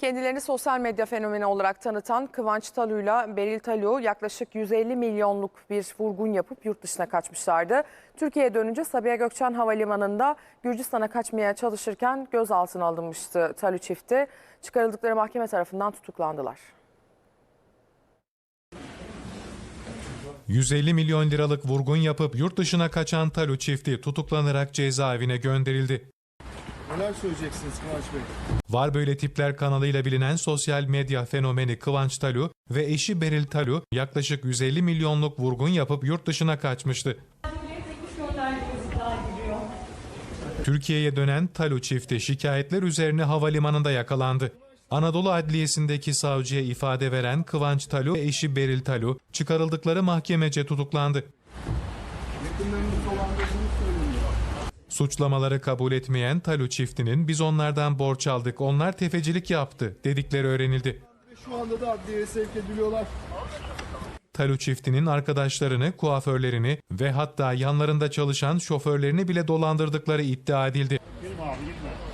Kendilerini sosyal medya fenomeni olarak tanıtan Kıvanç Talu'yla Beril Talu yaklaşık 150 milyonluk bir vurgun yapıp yurt dışına kaçmışlardı. Türkiye'ye dönünce Sabiha Gökçen Havalimanı'nda Gürcistan'a kaçmaya çalışırken gözaltına alınmıştı Talu çifti. Çıkarıldıkları mahkeme tarafından tutuklandılar. 150 milyon liralık vurgun yapıp yurt dışına kaçan Talu çifti tutuklanarak cezaevine gönderildi. Neler söyleyeceksiniz Kıvanç Bey? Var böyle tipler kanalıyla bilinen sosyal medya fenomeni Kıvanç Talu ve eşi Beril Talu yaklaşık 150 milyonluk vurgun yapıp yurt dışına kaçmıştı. Türkiye'ye dönen Talu çifti şikayetler üzerine havalimanında yakalandı. Anadolu Adliyesi'ndeki savcıya ifade veren Kıvanç Talu ve eşi Beril Talu çıkarıldıkları mahkemece tutuklandı. Yakınlarınız söyleniyor. Suçlamaları kabul etmeyen Talu çiftinin biz onlardan borç aldık, onlar tefecilik yaptı dedikleri öğrenildi. Şu anda da adliyeye sevk ediliyorlar. Talu çiftinin arkadaşlarını, kuaförlerini ve hatta yanlarında çalışan şoförlerini bile dolandırdıkları iddia edildi. Girme abi girme.